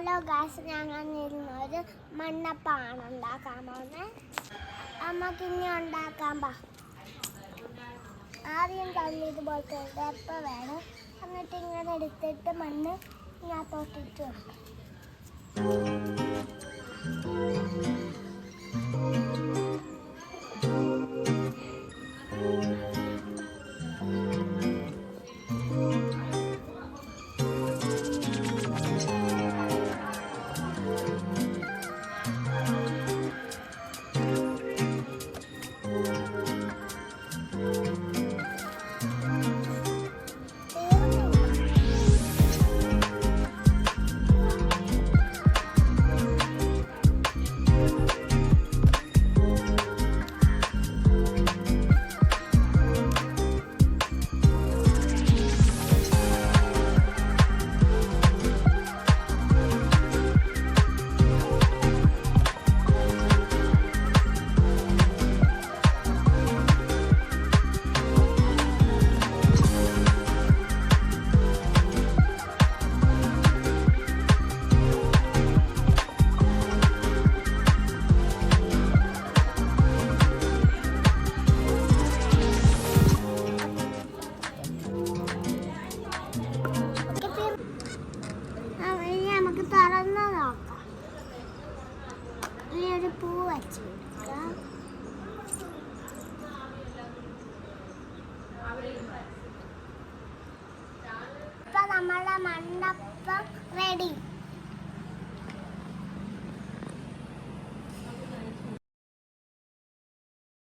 Hello Gauss ഞങ്ങൾ ഇരുന്നൊരു മണ്ണപ്പാണ് ഉണ്ടാക്കാൻ പോകുന്നത്. നമുക്ക് ഇനി ഉണ്ടാക്കാൻ പാ ആദ്യം കല്ല് ഇതുപോലത്തെ ഡപ്പ വേണം. എന്നിട്ട് ഇങ്ങനെ എടുത്തിട്ട് മണ്ണ് ഇതിനകത്തോട്ടിട്ട് വെക്കാം. തീർന്നില്ല. പൂ വെച്ച് കൊടുക്കാം ഇപ്പൊ നമ്മളുടെ മണ്ണപ്പം റെഡി